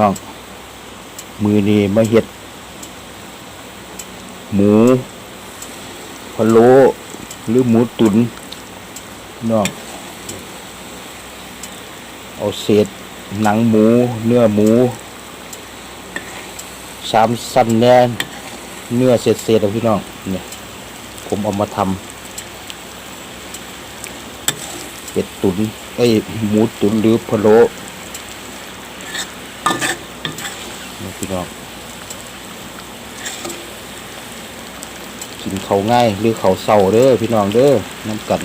น้อง มือนี้มาเห็ด หมูพะโล้หรือหมูตุนน้อง เอาเศษหนังหมู เนื้อหมูสามสั้นแน่เนื้อเศษเศษๆเอาพี่น้อง เนี่ย ผมเอามาทำเป็ดตุนเอ้หมูตุนหรือพะโล้นี่ พี่น้องกินเขาง่ายหรือเขาเศร้าเด้อพี่น้องเด้อน้ำกัน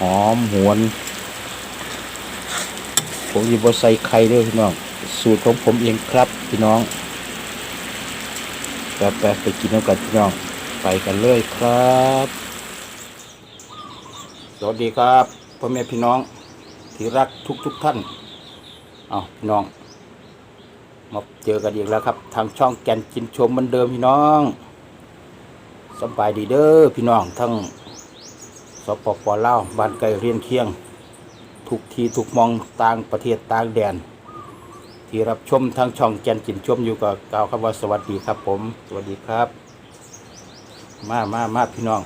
หอมหวน ผมยิบใส่ไข่เด้วยพี่น้อง สูตรของผมเองครับ พี่น้องแปะๆไปกินน้ำกันพี่น้อง ไปกันเลยครับ สวัสดีครับ พ่อแม่พี่น้องที่รักทุกทุกๆท่านเอาพี่น้อง มาเจอกันอีกแล้วครับ ทางช่องแกนกินชมเหมือนเดิมพี่น้องสบายดีเด้อพี่น้องทั้งสปปลาวบ้านไกลเรียนเคียง ทุกทีทุกมองต่างประเทศต่างแดน ที่รับชมทางช่องแกนกินชมอยู่ก็กล่าวคำว่าสวัสดีครับผม สวัสดีครับ มามามาพี่น้อง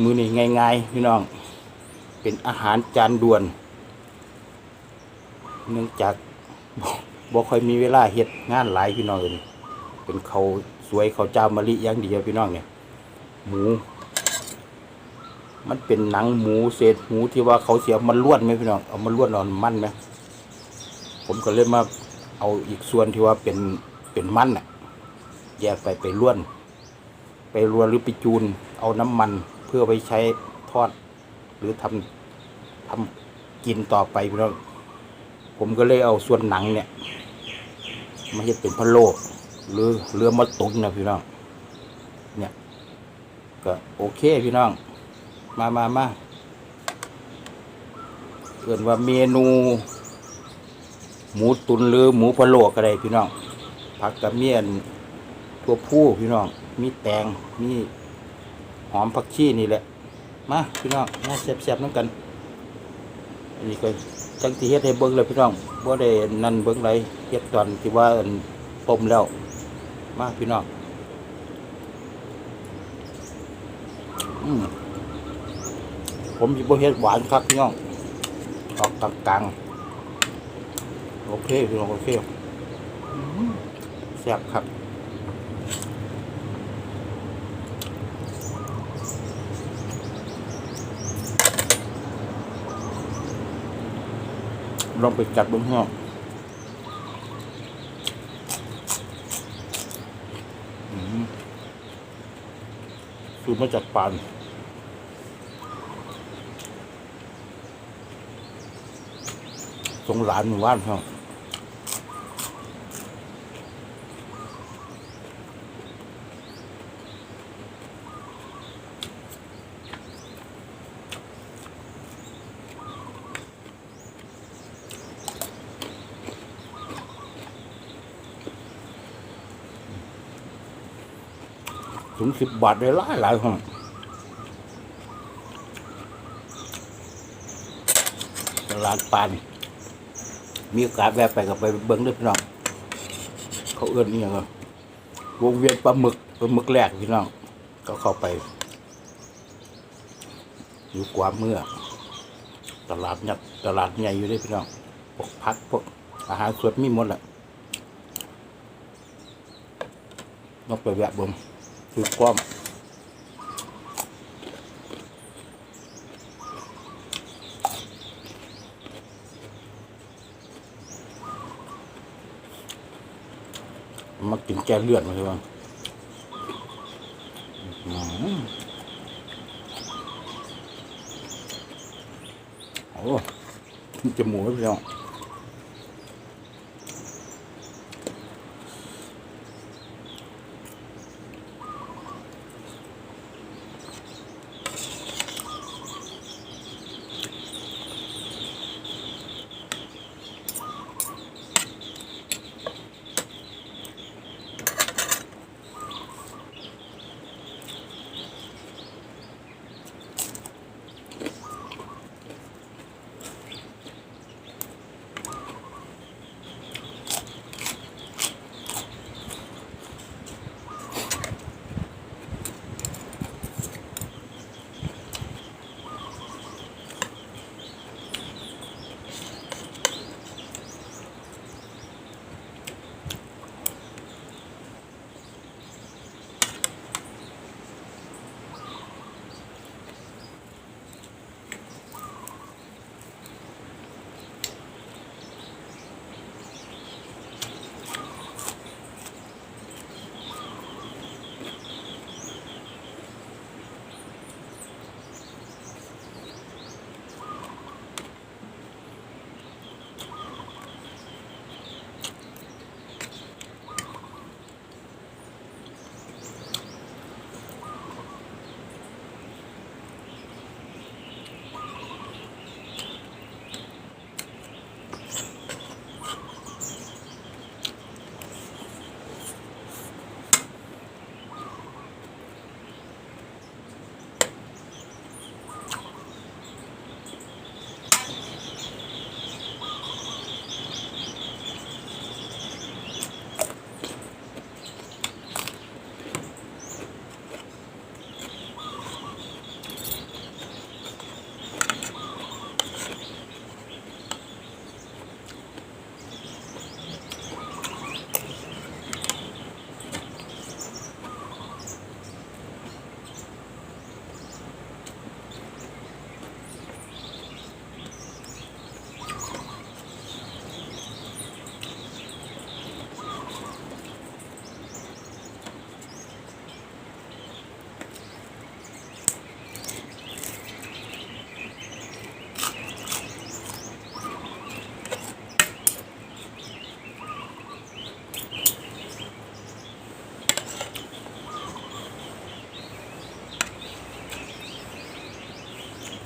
มือนี่ง่ายๆพี่น้อง เป็นอาหารจานด่วน เนื่องจากบ่บ่ค่อยมีเวลาเฮ็ดงานหลายพี่น้องเอ้ยเป็นเขาสวยเขาเจ้ามะลิอย่างเดียวพี่น้องเนี่ยหมู มันเป็นหนังหมูเศษหมูที่ว่าเขาเสียมันล้วนไหมพี่น้องเอามันล้วนเอ่อนมันไหมผมก็เลยมาเอาอีกส่วนที่ว่าเป็นเป็นมันน่ะแยกไปไปล้วน ไปรวนหรือไปจูน เอาน้ำมัน พื่อไปใช้ทอด หรือทำทำกินต่อไปพี่น้องผมก็เลยเอาส่วนหนังเนี่ยมาเฮ็ดเป็นพะโลหรือเรือมาตุนนะพี่น้องเนี่ยก็โอเคพี่น้อง มามามาเอื่นว่าเมนู หมูตุนหรือหมูพะโล้ก็ได้พี่น้องผักกระเมียน ตัวผู้พี่น้อง มีแตงมี หอมผักชีนี่แหละ มาพี่น้องมาแซ่บๆน้ำกัน อันนี้ก็จังที่เฮ็ดให้เบิ่งเลยพี่น้องบ่ได้นั่นเบิ่งไรเฮ็ดตอนที่ว่าต้มแล้ว มาพี่น้องอืมผมสิบ่เฮ็ดหวานครับพี่น้องออกกลางๆโอเคพี่น้องโอเคแซ่บครับ ลองไปจัดบนห้องอืมสูตรมาจากปานสงหลานหมู่บ้านห้อง ถึงสิบบาทได้หลายหลายห้องตลาดปาน มีโอกาสแวะไปกับไปเบิ้งด้วยพี่น้อง เขาเอื้อนนี่ยังไงวงเวียนปลาหมึกปลาหมึกแรกพี่น้อง ก็เข้าไป อยู่กว่าเมื่อ ตลาดยักตลาดใหญ่อยู่ด้วยพี่น้องพวกพักพวกอาหารสดมีหมดแหละนอกไปแวะบ่ง คือความมากินแกงเลือดมาเลยว่าอืมโอ้จมูกพี่น้อง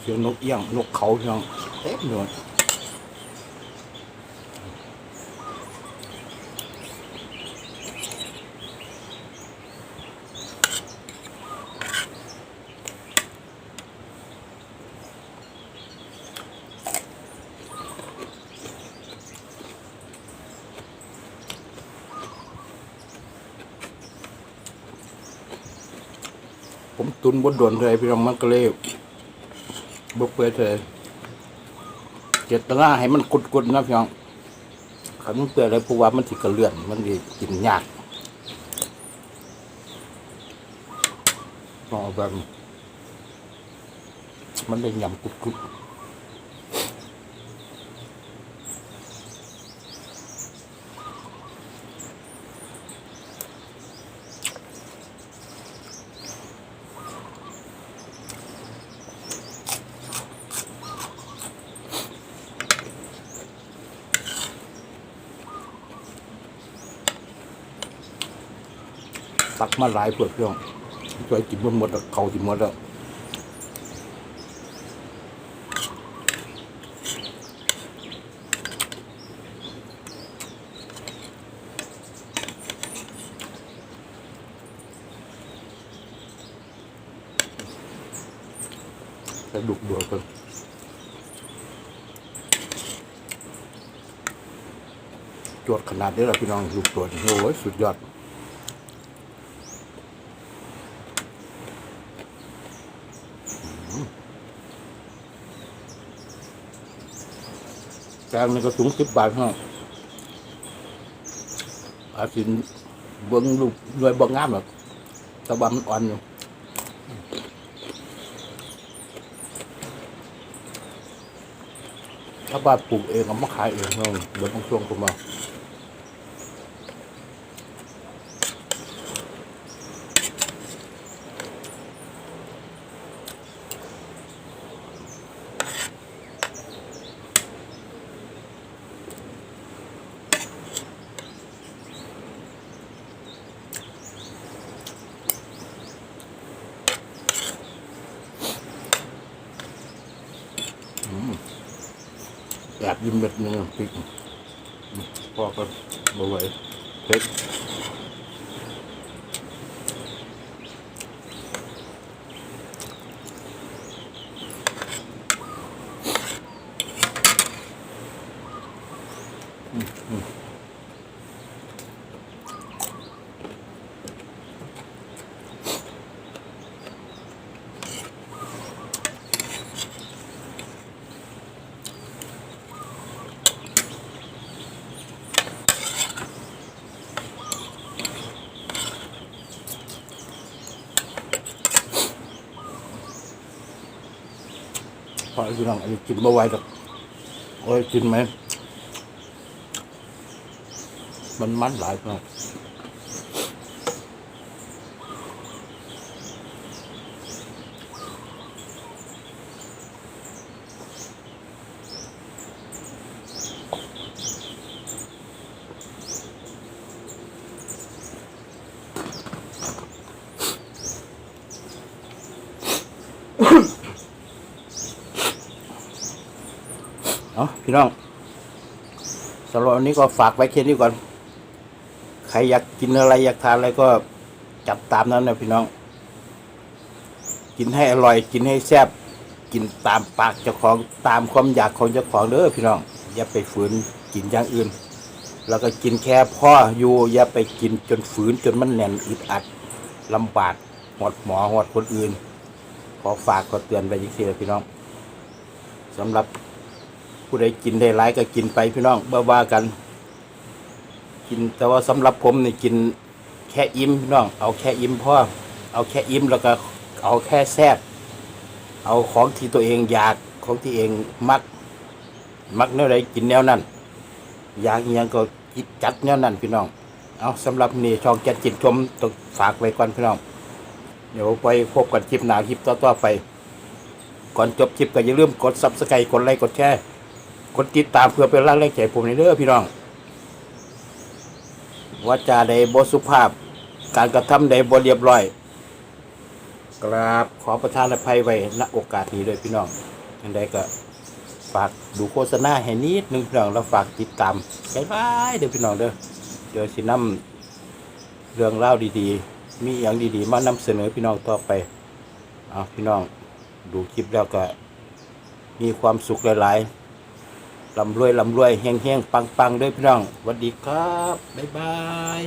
สียงนกเอี้ยงนกเขาเพี่น้องเต็มเลยผมตุนบดโดนเลยพี่น้องมันก็เลย บุกเปื่อเลยเจตนาให้มันกุดๆนะพี่น้องขันมันเปื่อยเลยเพราะว่ามันสิกระเลื่อน มันสิกินยากต้องเอาแบบมันได้ยำกุดๆ ตักมาหลายเพื่อเพื่อนช่วยกินบนหมดแล้วเขาสิหมดแล้วกระดูกดือดกันจวดขนาดนี้แหละพี่น้องลูกตัวโอ้ยสุดยอด แกงนี่ก็สูงสิบบาทเนาะอาชินเบิ้งลูกด้วยเบ่งงามหรอกตะบันมันอ่อนอยู่ถ้าบ้านปลูกเองเอามาขายเองเนาะเดี๋ยวบางช่วงก็มา บยิ้มเม็ดนึงพริกพอก็มาไหวเผ็ด พอพี่น้องอันนี้กินมาไวหรอกโอ้ยกินไหมมันมันหลายมาก เอาพี่น้องสำหรับวันนี้ก็ฝากไว้แค่นี้ก่อน ใครอยากกินอะไรอยากทานอะไรก็จัดตามนั้นนะพี่น้อง กินให้อร่อย กินให้แซ่บกินตามปากเจ้าของตามความอยากของเจ้าของเด้อพี่น้อง อย่าไปฝืนกินอย่างอื่น แล้วก็กินแค่พ่ออยู่อย่าไปกินจนฝืนจนมันแน่นอึดอัดลำบากหอดหมอหอดคนอื่น ขอฝากขอเตือนไปอีกทีนะพี่น้องสำหรับ ผู้ใดกินได้หลายก็กินไปพี่น้องบ่ว่ากัน กินแต่ว่าสำหรับผมนี่กินแค่อิ่มพี่น้อง เอาแค่อิ่มพ่อเอาแค่อิ่มแล้วก็เอาแค่แซ่บเอาของที่ตัวเองอยากของที่เองมัก มักแนวใดกินแนวนั้นอยากยังก็กินจัดแนวนั้นพี่น้อง เอาสำหรับนี่ช่องแกนจิตชมต้องฝากไว้ก่อนพี่น้อง เดี๋ยวไปพบกันคลิปหนาคลิปต่อๆไป ก่อนจบคลิปก็อย่าลืมกดซับสไครต์กดไลค์กดแชร์ กดติดตามเพื่อเป็นร่างแรงใจผมในเด้อพี่น้องว่าจาใดบสุภาพ การกระทำใดบเรียบร้อย กราบขอประทานอภัยไว้ณโอกาสนี้ด้วยพี่น้องยังไดก็ฝากดูโฆษณาให้นิดนึงพี่น้องแล้วฝากติดตามบ๊ายบายเด้อพี่น้องเด้อเดี๋ยวสินำเรื่องเล่าดีๆ มีอย่างดีๆ มานำเสนอพี่น้องต่อไปเอาพี่น้องดูคลิปแล้วก็มีความสุขหลายๆ ลำรวยลำรวยเฮงๆปังๆด้วยพี่น้องสวัสดีครับ บ๊ายบาย